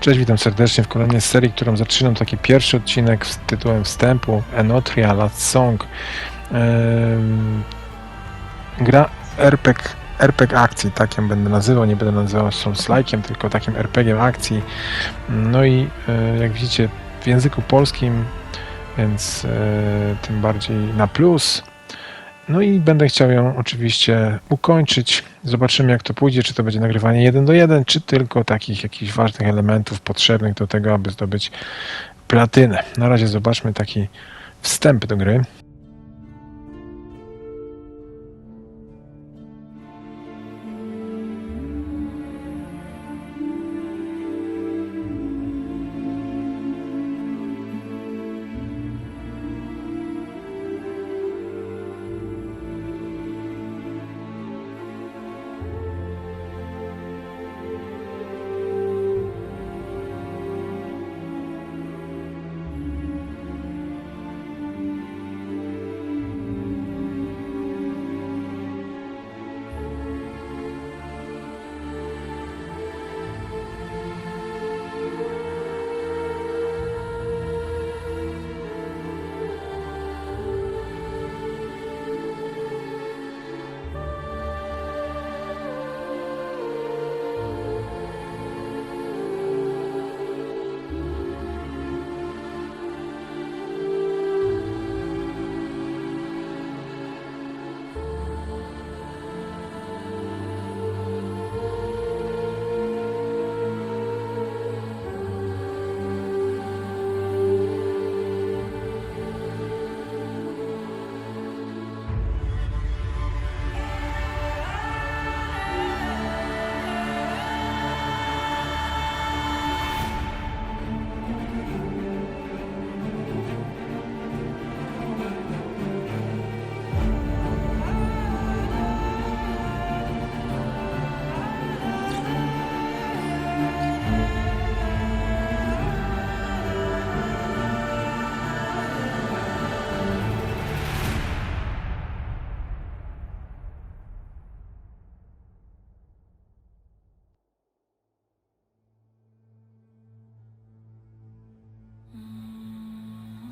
Cześć, witam serdecznie w kolejnej serii, którą zaczynam taki pierwszy odcinek z tytułem wstępu Enotria Last Song. Gra RPG, RPG akcji, tak ją będę nazywał, nie będę nazywał Souls-like'iem, tylko takim RPG akcji. No i e, jak widzicie w języku polskim, więc e, tym bardziej na plus. No i będę chciał ją oczywiście ukończyć. Zobaczymy jak to pójdzie, czy to będzie nagrywanie 1 do 1, czy tylko takich jakichś ważnych elementów potrzebnych do tego, aby zdobyć platynę. Na razie zobaczmy taki wstęp do gry.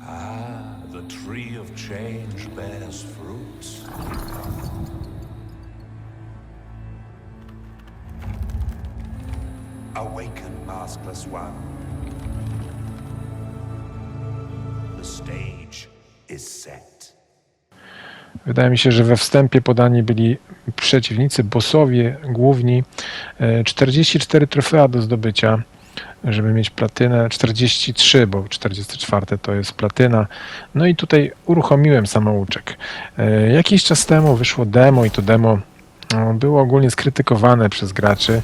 Ah, the tree of change bears fruits. Awaken, maskless one. The stage is set. Wydaje mi się, że we wstępie podani byli przeciwnicy, bossowie główni. E, 44 trofea do zdobycia, żeby mieć platynę. 43, bo 44 to jest platyna. No i tutaj uruchomiłem samouczek. E, Jakiś czas temu wyszło demo i to demo no, było ogólnie skrytykowane przez graczy,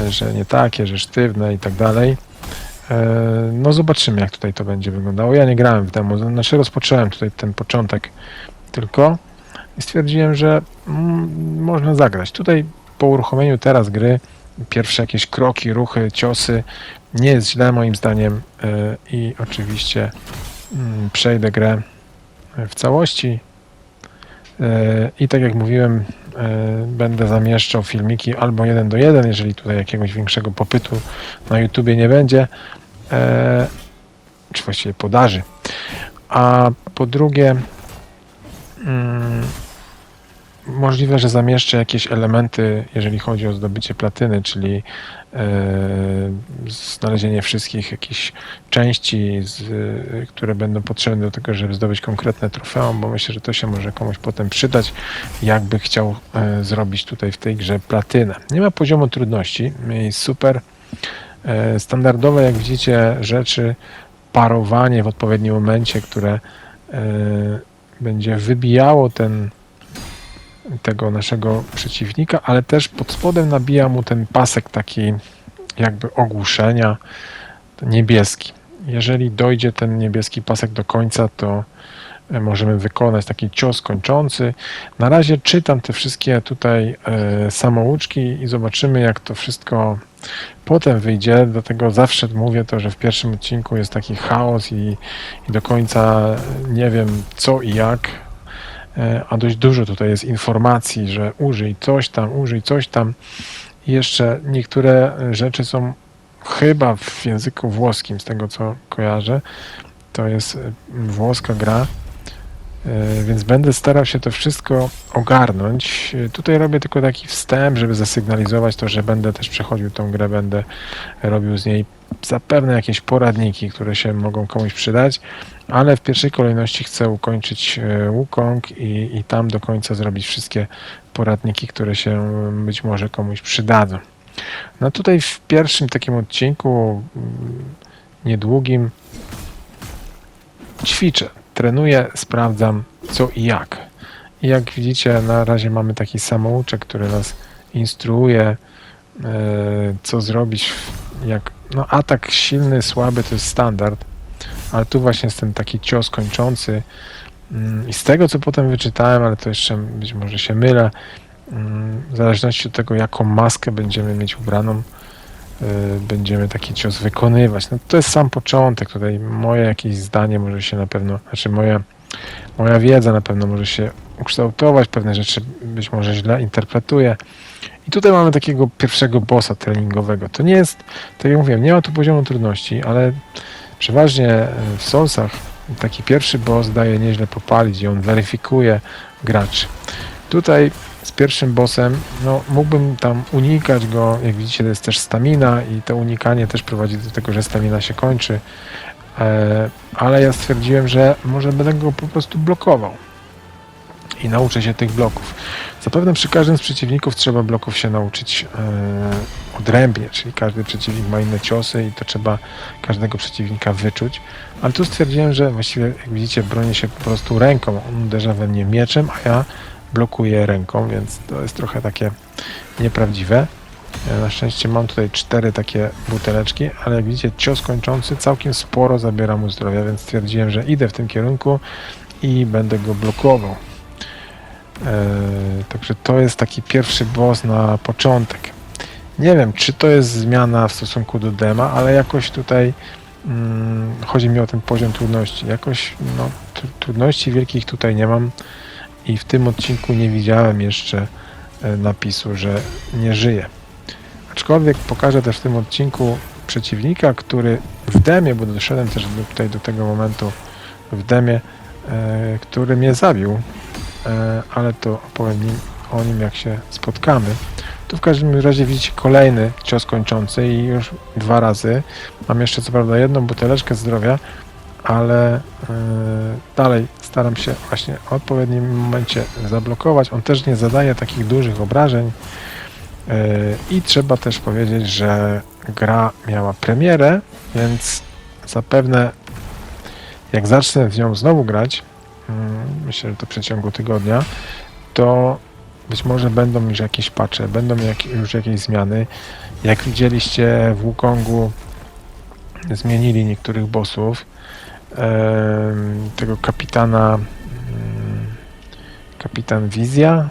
e, że nie takie, że sztywne i tak dalej. E, No zobaczymy, jak tutaj to będzie wyglądało. Ja nie grałem w demo, znaczy rozpocząłem tutaj ten początek tylko i stwierdziłem, że mm, można zagrać. Tutaj po uruchomieniu teraz gry, pierwsze jakieś kroki, ruchy, ciosy, nie jest źle moim zdaniem e, i oczywiście mm, przejdę grę w całości. E, I tak jak mówiłem, e, będę zamieszczał filmiki albo 1 do 1, jeżeli tutaj jakiegoś większego popytu na YouTubie nie będzie, e, czy właściwie podaży. A po drugie, mm, możliwe, że zamieszczę jakieś elementy, jeżeli chodzi o zdobycie platyny, czyli e, znalezienie wszystkich jakichś części, z, e, które będą potrzebne do tego, żeby zdobyć konkretne trofeum, bo myślę, że to się może komuś potem przydać, jakby chciał e, zrobić tutaj w tej grze platynę. Nie ma poziomu trudności, jest super. E, standardowe, jak widzicie, rzeczy, parowanie w odpowiednim momencie, które e, będzie wybijało ten tego naszego przeciwnika, ale też pod spodem nabija mu ten pasek taki jakby ogłuszenia, niebieski. Jeżeli dojdzie ten niebieski pasek do końca, to e, możemy wykonać taki cios kończący. Na razie czytam te wszystkie tutaj e, samouczki i zobaczymy, jak to wszystko potem wyjdzie. Dlatego zawsze mówię to, że w pierwszym odcinku jest taki chaos i, i do końca nie wiem co i jak. E, a dość dużo tutaj jest informacji, że użyj coś tam, użyj coś tam. I jeszcze niektóre rzeczy są chyba w języku włoskim, z tego co kojarzę. To jest y, włoska gra, więc będę starał się to wszystko ogarnąć. Tutaj robię tylko taki wstęp, żeby zasygnalizować to, że będę też przechodził tą grę, będę robił z niej zapewne jakieś poradniki, które się mogą komuś przydać, ale w pierwszej kolejności chcę ukończyć e, Wukong i, i tam do końca zrobić wszystkie poradniki, które się być może komuś przydadzą. No tutaj w pierwszym takim odcinku mm, niedługim ćwiczę, trenuję, sprawdzam co i jak. I jak widzicie, na razie mamy taki samouczek, który nas instruuje, e, co zrobić, jak no, atak silny, słaby to jest standard, ale tu właśnie jest ten taki cios kończący. Mm, I z tego, co potem wyczytałem, ale to jeszcze być może się mylę, mm, w zależności od tego, jaką maskę będziemy mieć ubraną, y, będziemy taki cios wykonywać. No, to jest sam początek. Tutaj moje jakieś zdanie może się na pewno, znaczy moja, moja wiedza na pewno może się ukształtować, pewne rzeczy być może źle interpretuję. I tutaj mamy takiego pierwszego bossa treningowego. To nie jest, tak jak mówiłem, nie ma tu poziomu trudności, ale przeważnie e, w Soulsach taki pierwszy boss daje nieźle popalić i on weryfikuje graczy. Tutaj z pierwszym bossem, no mógłbym tam unikać go, jak widzicie to jest też stamina i to unikanie też prowadzi do tego, że stamina się kończy, e, ale ja stwierdziłem, że może będę go po prostu blokował i nauczę się tych bloków. Zapewne przy każdym z przeciwników trzeba bloków się nauczyć e, odrębnie, czyli każdy przeciwnik ma inne ciosy i to trzeba każdego przeciwnika wyczuć. Ale tu stwierdziłem, że właściwie, jak widzicie, bronię się po prostu ręką. On uderza we mnie mieczem, a ja blokuję ręką, więc to jest trochę takie nieprawdziwe. Na szczęście mam tutaj cztery takie buteleczki, ale jak widzicie, cios kończący całkiem sporo zabiera mu zdrowia, więc stwierdziłem, że idę w tym kierunku i będę go blokował. Eee, Także to jest taki pierwszy boss na początek. Nie wiem, czy to jest zmiana w stosunku do dema, ale jakoś tutaj mm, chodzi mi o ten poziom trudności. Jakoś no, tr- trudności wielkich tutaj nie mam i w tym odcinku nie widziałem jeszcze e, napisu, że nie żyje. Aczkolwiek pokażę też w tym odcinku przeciwnika, który w demie, bo doszedłem też do, tutaj do tego momentu w demie, e, który mnie zabił e, ale to opowiem nim, o nim jak się spotkamy. Tu w każdym razie widzicie kolejny cios kończący i już dwa razy. Mam jeszcze co prawda jedną buteleczkę zdrowia, ale e, dalej staram się właśnie w odpowiednim momencie zablokować. On też nie zadaje takich dużych obrażeń. E, I trzeba też powiedzieć, że gra miała premierę, więc zapewne jak zacznę w nią znowu grać, myślę, że to w przeciągu tygodnia, to być może będą już jakieś patche, będą już jakieś zmiany. Jak widzieliście w Wukongu zmienili niektórych bossów. Tego kapitana mm, kapitan Wizja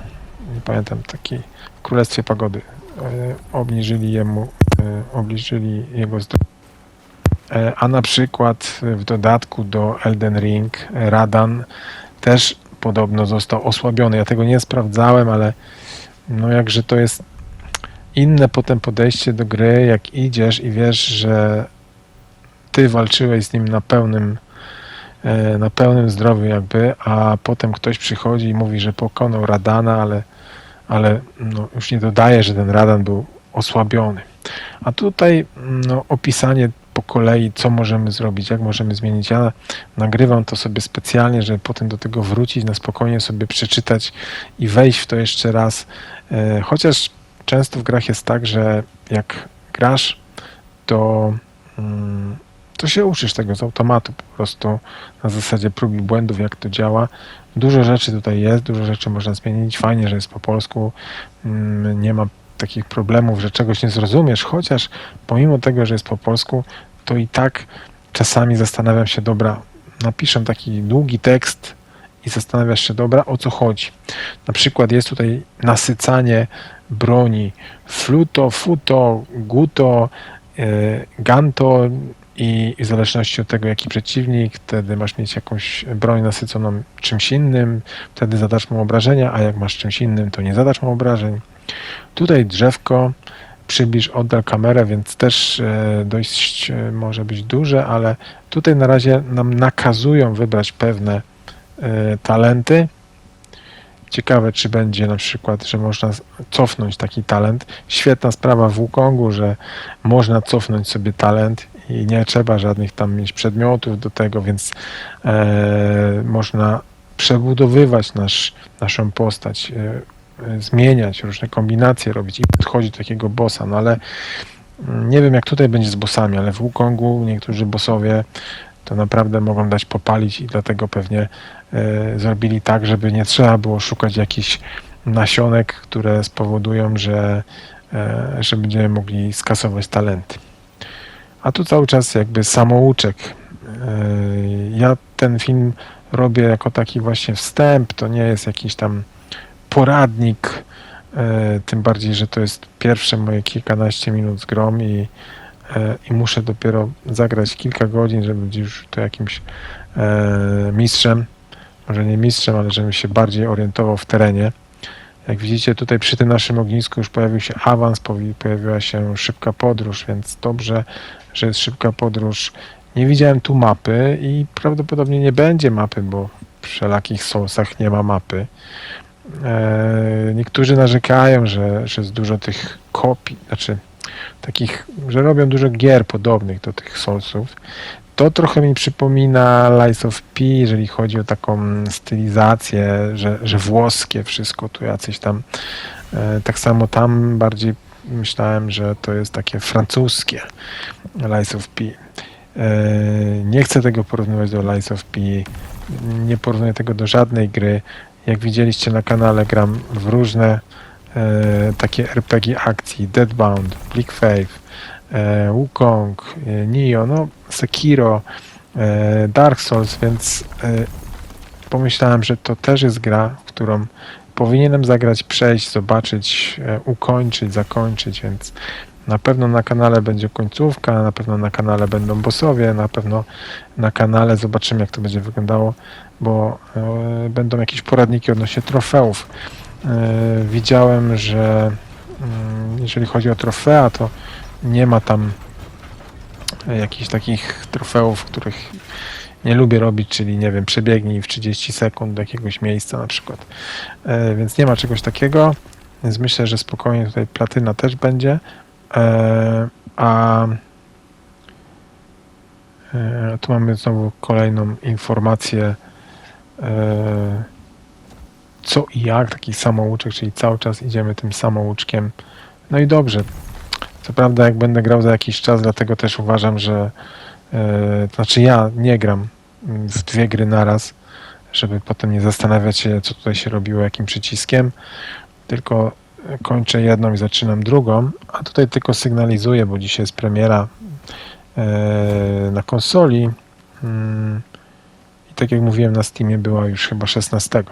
nie pamiętam taki w Królestwie Pagody e, obniżyli jemu e, obniżyli jego zdrowie a na przykład w dodatku do Elden Ring e, Radan też podobno został osłabiony. Ja tego nie sprawdzałem, ale no jakże to jest inne potem podejście do gry, jak idziesz i wiesz, że ty walczyłeś z nim na pełnym e, na pełnym zdrowiu jakby, a potem ktoś przychodzi i mówi, że pokonał Radana, ale, ale no, już nie dodaje, że ten Radan był osłabiony. A tutaj no, opisanie po kolei, co możemy zrobić, jak możemy zmienić. Ja nagrywam to sobie specjalnie, żeby potem do tego wrócić, na spokojnie sobie przeczytać i wejść w to jeszcze raz. E, Chociaż często w grach jest tak, że jak grasz, to, mm, to się uczysz tego z automatu po prostu na zasadzie prób i błędów, jak to działa. Dużo rzeczy tutaj jest, dużo rzeczy można zmienić. Fajnie, że jest po polsku. Mm, Nie ma takich problemów, że czegoś nie zrozumiesz, chociaż pomimo tego, że jest po polsku, to i tak czasami zastanawiam się, dobra, napiszę taki długi tekst i zastanawiasz się, dobra, o co chodzi. Na przykład jest tutaj nasycanie broni fluto, futo, guto, e, ganto i w zależności od tego, jaki przeciwnik, wtedy masz mieć jakąś broń nasyconą czymś innym, wtedy zadasz mu obrażenia, a jak masz czymś innym, to nie zadasz mu obrażeń. Tutaj drzewko, przybliż, oddal kamerę, więc też e, dość e, może być duże, ale tutaj na razie nam nakazują wybrać pewne e, talenty. Ciekawe, czy będzie na przykład, że można cofnąć taki talent. Świetna sprawa w Wukongu, że można cofnąć sobie talent i nie trzeba żadnych tam mieć przedmiotów do tego, więc e, można przebudowywać nasz, naszą postać, zmieniać różne kombinacje robić i podchodzić do takiego bossa, no ale mm, nie wiem jak tutaj będzie z bossami, ale w Wukongu niektórzy bossowie to naprawdę mogą dać popalić i dlatego pewnie e, zrobili tak, żeby nie trzeba było szukać jakichś nasionek, które spowodują, że, e, że będziemy mogli skasować talenty. A tu cały czas jakby samouczek. E, Ja ten film robię jako taki właśnie wstęp, to nie jest jakiś tam poradnik, e, tym bardziej, że to jest pierwsze moje kilkanaście minut z grom i, e, i muszę dopiero zagrać kilka godzin, żeby być już to jakimś e, mistrzem, może nie mistrzem, ale żebym się bardziej orientował w terenie. Jak widzicie tutaj przy tym naszym ognisku już pojawił się awans, pojawiła się szybka podróż, więc dobrze, że jest szybka podróż. Nie widziałem tu mapy i prawdopodobnie nie będzie mapy, bo w wszelakich sousach nie ma mapy. E, niektórzy narzekają, że, że jest dużo tych kopii, znaczy takich, że robią dużo gier podobnych do tych sousów. To trochę mi przypomina Lies of P, jeżeli chodzi o taką stylizację, że, że włoskie wszystko, tu jacyś tam. E, tak samo tam bardziej myślałem, że to jest takie francuskie Lies of P. E, nie chcę tego porównywać do Lies of P. Nie porównuję tego do żadnej gry. Jak widzieliście na kanale, gram w różne e, takie RPG akcji. Deadbound, Bleak Faith, e, Wukong, e, no Sekiro, e, Dark Souls, więc e, pomyślałem, że to też jest gra, którą powinienem zagrać, przejść, zobaczyć, e, ukończyć, zakończyć, więc na pewno na kanale będzie końcówka, na pewno na kanale będą bossowie, na pewno na kanale zobaczymy jak to będzie wyglądało, bo e, będą jakieś poradniki odnośnie trofeów. E, widziałem, że mm, jeżeli chodzi o trofea, to nie ma tam jakichś takich trofeów, których nie lubię robić, czyli nie wiem, przebiegnij w 30 sekund do jakiegoś miejsca na przykład. E, więc nie ma czegoś takiego, więc myślę, że spokojnie tutaj platyna też będzie. E, a e, tu mamy znowu kolejną informację e, co i jak, taki samouczek, czyli cały czas idziemy tym samouczkiem. No i dobrze. Co prawda, jak będę grał za jakiś czas, dlatego też uważam, że to znaczy ja nie gram w dwie gry naraz, żeby potem nie zastanawiać się, co tutaj się robiło, jakim przyciskiem, tylko kończę jedną i zaczynam drugą, a tutaj tylko sygnalizuję, bo dzisiaj jest premiera e, na konsoli mm, i tak jak mówiłem na Steamie była już chyba 16.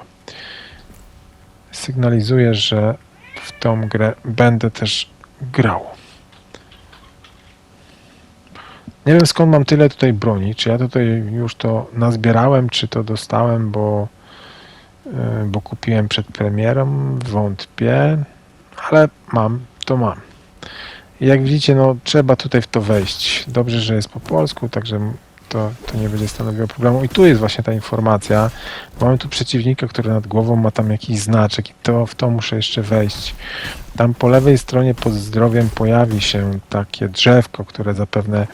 Sygnalizuję, że w tą grę będę też grał. Nie wiem skąd mam tyle tutaj broni, czy ja tutaj już to nazbierałem, czy to dostałem, bo, e, bo kupiłem przed premierą, wątpię, ale mam, to mam. Jak widzicie, no trzeba tutaj w to wejść. Dobrze, że jest po polsku, także to, to nie będzie stanowiło problemu. I tu jest właśnie ta informacja. Mamy tu przeciwnika, który nad głową ma tam jakiś znaczek i to w to muszę jeszcze wejść. Tam po lewej stronie pod zdrowiem pojawi się takie drzewko, które zapewne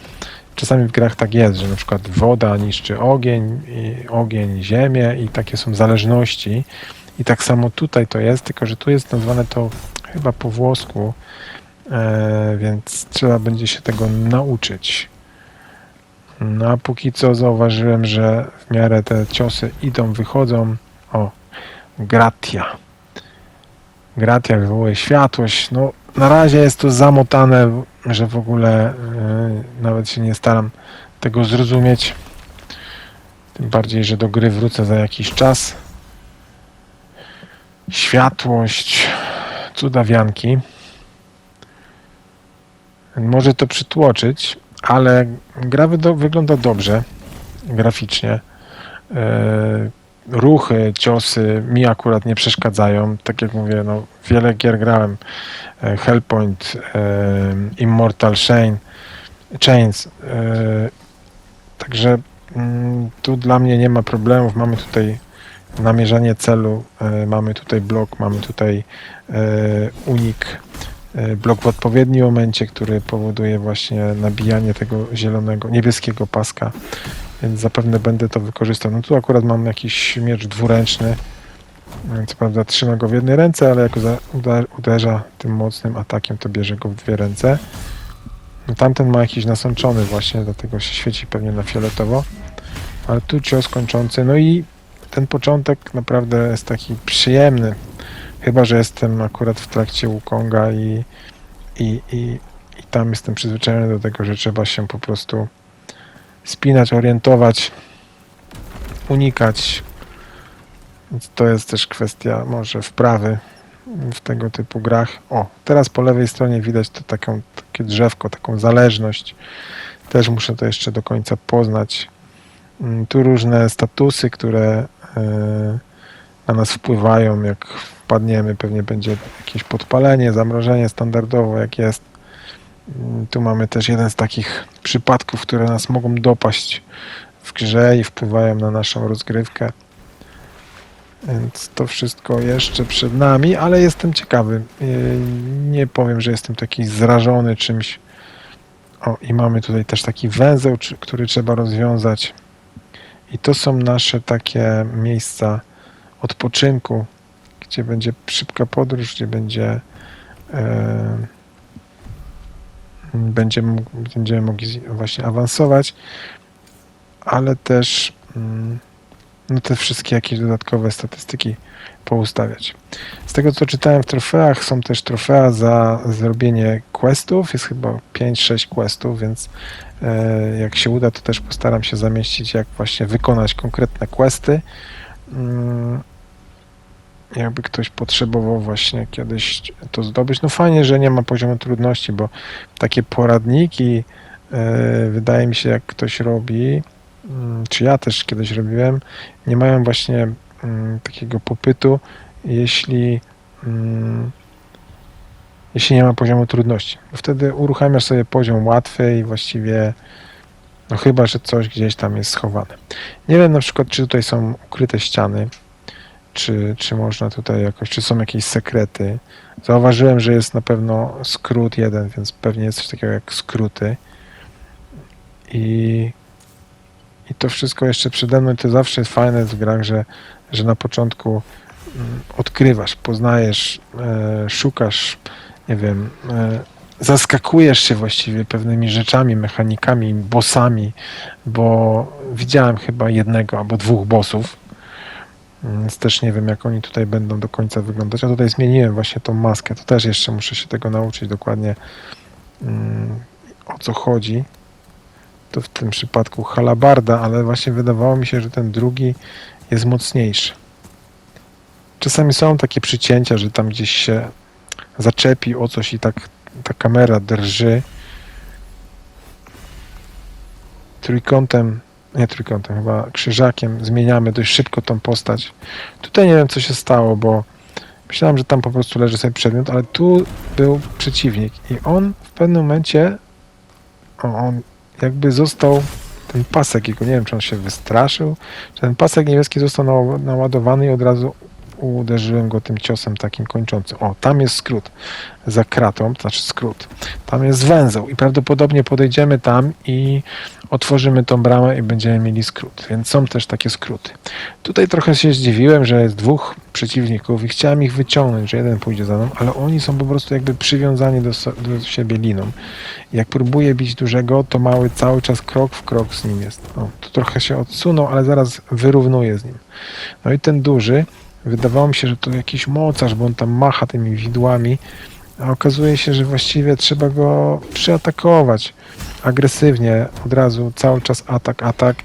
czasami w grach tak jest, że na przykład woda niszczy ogień, i ogień ziemię i takie są zależności. I tak samo tutaj to jest, tylko że tu jest nazwane to chyba po włosku, e, więc trzeba będzie się tego nauczyć. No a póki co zauważyłem, że w miarę te ciosy idą, wychodzą. O, gratia. Gratia wywołuje światłość. No na razie jest to zamotane, że w ogóle e, nawet się nie staram tego zrozumieć. Tym bardziej, że do gry wrócę za jakiś czas. Światłość, cudawianki. Może to przytłoczyć, ale gra wygląda dobrze graficznie. E, ruchy, ciosy mi akurat nie przeszkadzają. Tak jak mówię, no, wiele gier grałem. E, Hellpoint, e, Immortal Chain, Chains. Także mm, tu dla mnie nie ma problemów. Mamy tutaj namierzanie celu, mamy tutaj blok, mamy tutaj unik. e, Blok w odpowiednim momencie, który powoduje właśnie nabijanie tego zielonego, niebieskiego paska, więc zapewne będę to wykorzystał. No tu akurat mam jakiś miecz dwuręczny, e, co prawda trzyma go w jednej ręce, ale jak uderza tym mocnym atakiem, to bierze go w dwie ręce. No tamten ma jakiś nasączony właśnie, dlatego się świeci pewnie na fioletowo. Ale tu cios kończący, no i ten początek naprawdę jest taki przyjemny. Chyba, że jestem akurat w trakcie Wukonga i, i, i, i tam jestem przyzwyczajony do tego, że trzeba się po prostu spinać, orientować, unikać. Więc to jest też kwestia może wprawy w tego typu grach. O, teraz po lewej stronie widać to taką, takie drzewko, taką zależność. Też muszę to jeszcze do końca poznać. Mm, Tu różne statusy, które e, na nas wpływają. Jak wpadniemy, pewnie będzie jakieś podpalenie, zamrożenie standardowo, jak jest. Mm, Tu mamy też jeden z takich przypadków, które nas mogą dopaść w grze i wpływają na naszą rozgrywkę. Więc to wszystko jeszcze przed nami, ale jestem ciekawy. Yy, Nie powiem, że jestem taki zrażony czymś. O, i mamy tutaj też taki węzeł, który trzeba rozwiązać. I to są nasze takie miejsca odpoczynku, gdzie będzie szybka podróż, gdzie będzie e, będziemy, będziemy mogli właśnie awansować, ale też mm, no te wszystkie jakieś dodatkowe statystyki poustawiać. Z tego co czytałem w trofeach, są też trofea za zrobienie questów, jest chyba 5-6 questów, więc e, jak się uda, to też postaram się zamieścić, jak właśnie wykonać konkretne questy. Mm, jakby ktoś potrzebował właśnie kiedyś to zdobyć. No fajnie, że nie ma poziomu trudności, bo takie poradniki e, wydaje mi się, jak ktoś robi, mm, czy ja też kiedyś robiłem, nie mają właśnie mm, takiego popytu, jeśli mm, jeśli nie ma poziomu trudności. Wtedy uruchamiasz sobie poziom łatwy i właściwie no chyba, że coś gdzieś tam jest schowane. Nie wiem na przykład, czy tutaj są ukryte ściany, czy, czy można tutaj jakoś, czy są jakieś sekrety. Zauważyłem, że jest na pewno skrót jeden, więc pewnie jest coś takiego jak skróty. I, i to wszystko jeszcze przede mną. To zawsze jest fajne w grach, że, że na początku mm, odkrywasz, poznajesz, e, szukasz, nie wiem, e, zaskakujesz się właściwie pewnymi rzeczami, mechanikami, bossami, bo widziałem chyba jednego albo dwóch bossów, więc też nie wiem, jak oni tutaj będą do końca wyglądać. A tutaj zmieniłem właśnie tą maskę, to też jeszcze muszę się tego nauczyć dokładnie mm, o co chodzi. To w tym przypadku halabarda, ale właśnie wydawało mi się, że ten drugi jest mocniejszy. Czasami są takie przycięcia, że tam gdzieś się zaczepi o coś i tak ta kamera drży. Trójkątem, nie trójkątem, chyba krzyżakiem zmieniamy dość szybko tą postać. Tutaj nie wiem, co się stało, bo myślałem, że tam po prostu leży sobie przedmiot, ale tu był przeciwnik i on w pewnym momencie o, on jakby został ten pasek jego, nie wiem, czy on się wystraszył, czy ten pasek niebieski został naładowany i od razu uderzyłem go tym ciosem takim kończącym. O, tam jest skrót za kratą, to znaczy skrót. Tam jest węzeł i prawdopodobnie podejdziemy tam i otworzymy tą bramę i będziemy mieli skrót. Więc są też takie skróty. Tutaj trochę się zdziwiłem, że jest dwóch przeciwników i chciałem ich wyciągnąć, że jeden pójdzie za mną, ale oni są po prostu jakby przywiązani do, do siebie liną. Jak próbuję bić dużego, to mały cały czas krok w krok z nim jest. O, tu trochę się odsunął, ale zaraz wyrównuje z nim. No i ten duży, wydawało mi się, że to jakiś mocarz, bo on tam macha tymi widłami, a okazuje się, że właściwie trzeba go przyatakować agresywnie, od razu cały czas atak, atak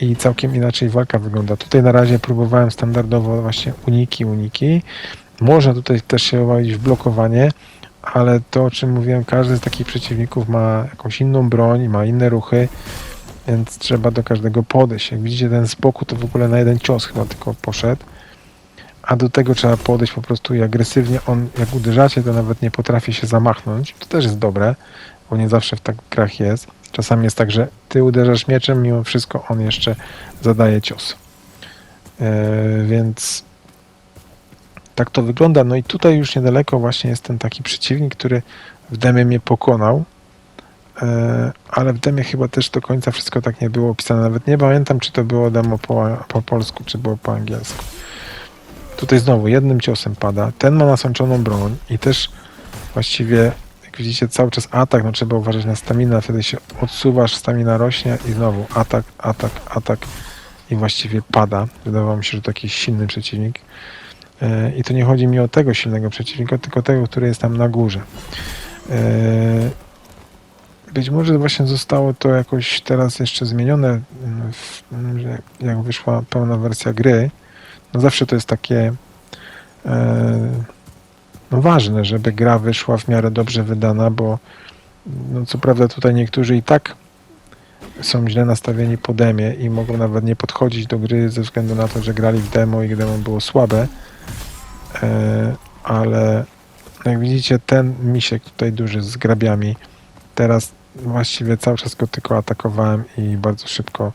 i całkiem inaczej walka wygląda. Tutaj na razie próbowałem standardowo właśnie uniki, uniki. Można tutaj też się uwalić w blokowanie, ale to o czym mówiłem, każdy z takich przeciwników ma jakąś inną broń, ma inne ruchy. więc trzeba do każdego podejść. Jak widzicie, ten z boku to w ogóle na jeden cios chyba tylko poszedł, a do tego trzeba podejść po prostu i agresywnie. On, jak uderzacie, to nawet nie potrafi się zamachnąć. To też jest dobre, bo nie zawsze w tak grach jest. Czasami jest tak, że ty uderzasz mieczem, mimo wszystko on jeszcze zadaje cios. Yy, więc tak to wygląda. No i tutaj już niedaleko właśnie jest ten taki przeciwnik, który w demie mnie pokonał. E, ale w demie chyba też do końca wszystko tak nie było opisane. Nawet nie pamiętam, czy to było demo po, po polsku, czy było po angielsku. Tutaj znowu jednym ciosem pada. Ten ma nasączoną broń i też właściwie, jak widzicie, cały czas atak. No trzeba uważać na staminę, wtedy się odsuwasz, stamina rośnie i znowu atak, atak, atak i właściwie pada. Wydawało mi się, że to jakiś silny przeciwnik. E, I to nie chodzi mi o tego silnego przeciwnika, tylko tego, który jest tam na górze. E, Być może właśnie zostało to jakoś teraz jeszcze zmienione, mm, jak wyszła pełna wersja gry. No zawsze to jest takie e, no ważne, żeby gra wyszła w miarę dobrze wydana, bo no co prawda tutaj niektórzy i tak są źle nastawieni po demie i mogą nawet nie podchodzić do gry ze względu na to, że grali w demo i demo było słabe. E, ale jak widzicie, ten misiek tutaj duży z grabiami, teraz właściwie cały czas go tylko atakowałem i bardzo szybko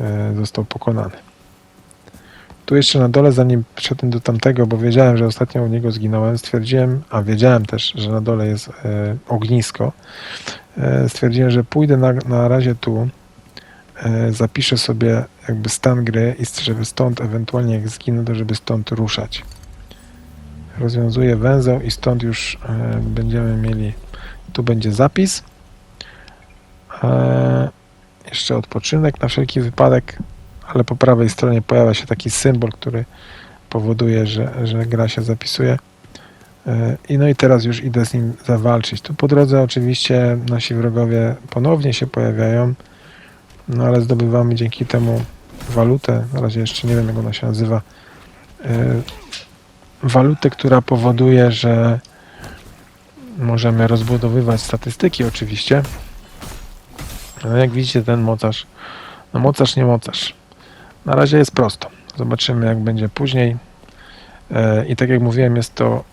e, został pokonany. Tu jeszcze na dole, zanim wszedłem do tamtego, bo wiedziałem, że ostatnio u niego zginąłem, stwierdziłem, a wiedziałem też, że na dole jest e, ognisko, e, stwierdziłem, że pójdę na, na razie tu, e, zapiszę sobie jakby stan gry i żeby stąd ewentualnie jak zginę, to żeby stąd ruszać. Rozwiązuję węzeł i stąd już e, będziemy mieli, tu będzie zapis. E, jeszcze odpoczynek na wszelki wypadek, ale po prawej stronie pojawia się taki symbol, który powoduje, że, że gra się zapisuje. E, I no i teraz już idę z nim zawalczyć. Tu po drodze oczywiście nasi wrogowie ponownie się pojawiają, no ale zdobywamy dzięki temu walutę, na razie jeszcze nie wiem jak ona się nazywa, e, walutę, która powoduje, że możemy rozbudowywać statystyki oczywiście. No jak widzicie ten mocarz, no mocarz nie mocarz. Na razie jest prosto. Zobaczymy jak będzie później. E, I tak jak mówiłem jest to,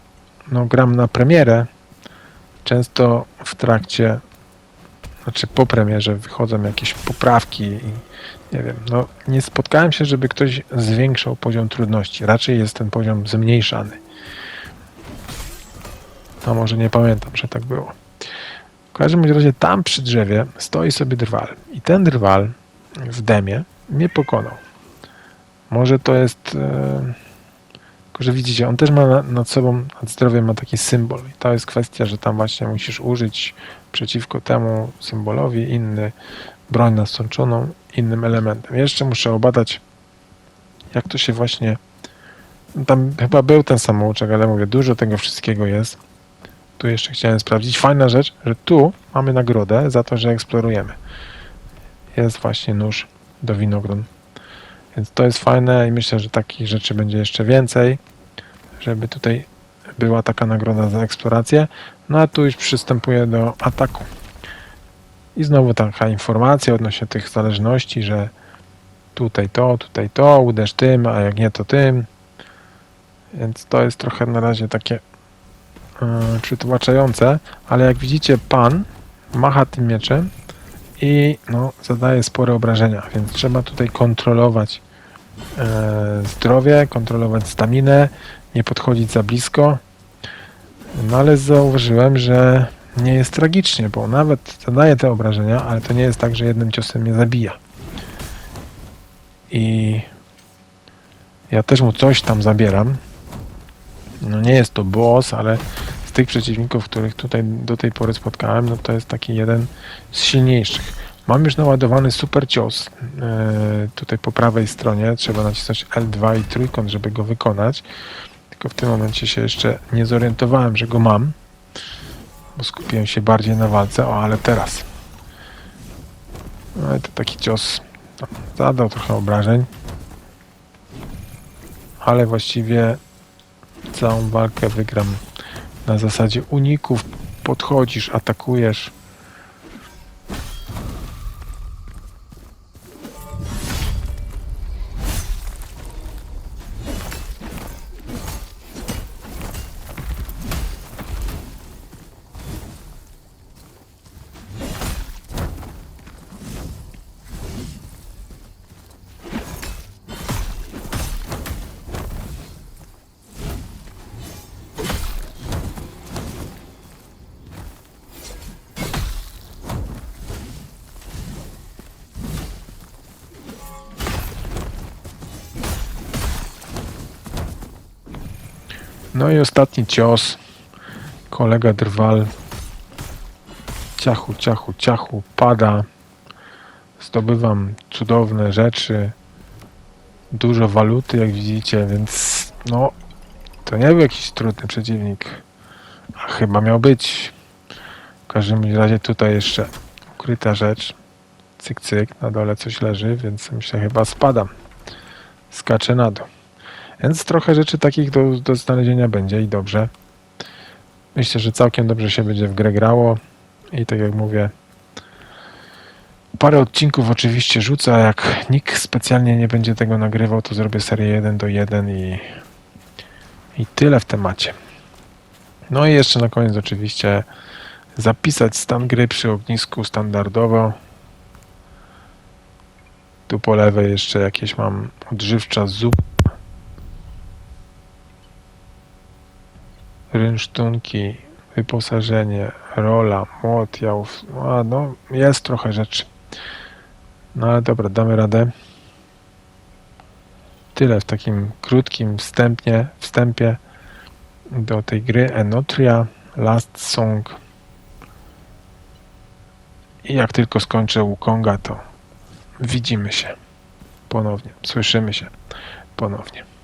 no gram na premierę. Często w trakcie, znaczy po premierze wychodzą jakieś poprawki i nie wiem, no nie spotkałem się, żeby ktoś zwiększał poziom trudności. Raczej jest ten poziom zmniejszany. A może nie pamiętam, że tak było. W każdym razie tam przy drzewie stoi sobie drwal. I ten drwal w demie mnie pokonał. Może to jest... E, tylko, że widzicie, on też ma na- nad sobą, nad zdrowiem ma taki symbol. I to jest kwestia, że tam właśnie musisz użyć przeciwko temu symbolowi inny broń nasączoną innym elementem. Jeszcze muszę obadać, jak to się właśnie. no Tam chyba był ten samouczek, ale mówię, dużo tego wszystkiego jest. Tu jeszcze chciałem sprawdzić. Fajna rzecz, że tu mamy nagrodę za to, że eksplorujemy. Jest właśnie nóż do winogron. Więc to jest fajne i myślę, że takich rzeczy będzie jeszcze więcej, żeby tutaj była taka nagroda za eksplorację. No a tu już przystępuję do ataku. I znowu taka informacja odnośnie tych zależności, że tutaj to, tutaj to, uderz tym, a jak nie to tym. Więc to jest trochę na razie takie yy, przytłaczające, ale jak widzicie pan macha tym mieczem i no, zadaje spore obrażenia, więc trzeba tutaj kontrolować e, zdrowie, kontrolować staminę, nie podchodzić za blisko. No ale zauważyłem, że nie jest tragicznie, bo nawet zadaje te obrażenia, ale to nie jest tak, że jednym ciosem mnie zabija. I ja też mu coś tam zabieram. No nie jest to boss, ale z tych przeciwników, których tutaj do tej pory spotkałem, no to jest taki jeden z silniejszych. Mam już naładowany super cios. e, tutaj po prawej stronie trzeba nacisnąć L2 i trójkąt, żeby go wykonać. Tylko w tym momencie się jeszcze nie zorientowałem, że go mam bo skupiłem się bardziej na walce, o ale teraz. No i to taki cios no, zadał trochę obrażeń, ale właściwie całą walkę wygram na zasadzie uników, podchodzisz, atakujesz. No i ostatni cios. Kolega Drwal. Ciachu, ciachu, ciachu. Pada. Zdobywam cudowne rzeczy. Dużo waluty, jak widzicie, więc no, to nie był jakiś trudny przeciwnik. A chyba miał być. W każdym razie tutaj jeszcze ukryta rzecz. Cyk, cyk, na dole coś leży, więc myślę, chyba spadam. Skaczę na dół. Więc trochę rzeczy takich do, do znalezienia będzie i dobrze. Myślę, że całkiem dobrze się będzie w grę grało i tak jak mówię, parę odcinków oczywiście rzucę, a jak nikt specjalnie nie będzie tego nagrywał, to zrobię serię 1 do 1 i, i tyle w temacie. No i jeszcze na koniec oczywiście zapisać stan gry przy ognisku standardowo. Tu po lewej jeszcze jakieś mam odżywcza zupa. Rynsztunki, wyposażenie, rola, młot, jałów. A, no, jest trochę rzeczy. No ale dobra, damy radę. Tyle w takim krótkim wstępnie, wstępie do tej gry Enotria Last Song. I jak tylko skończę Wukonga, to widzimy się ponownie, słyszymy się ponownie.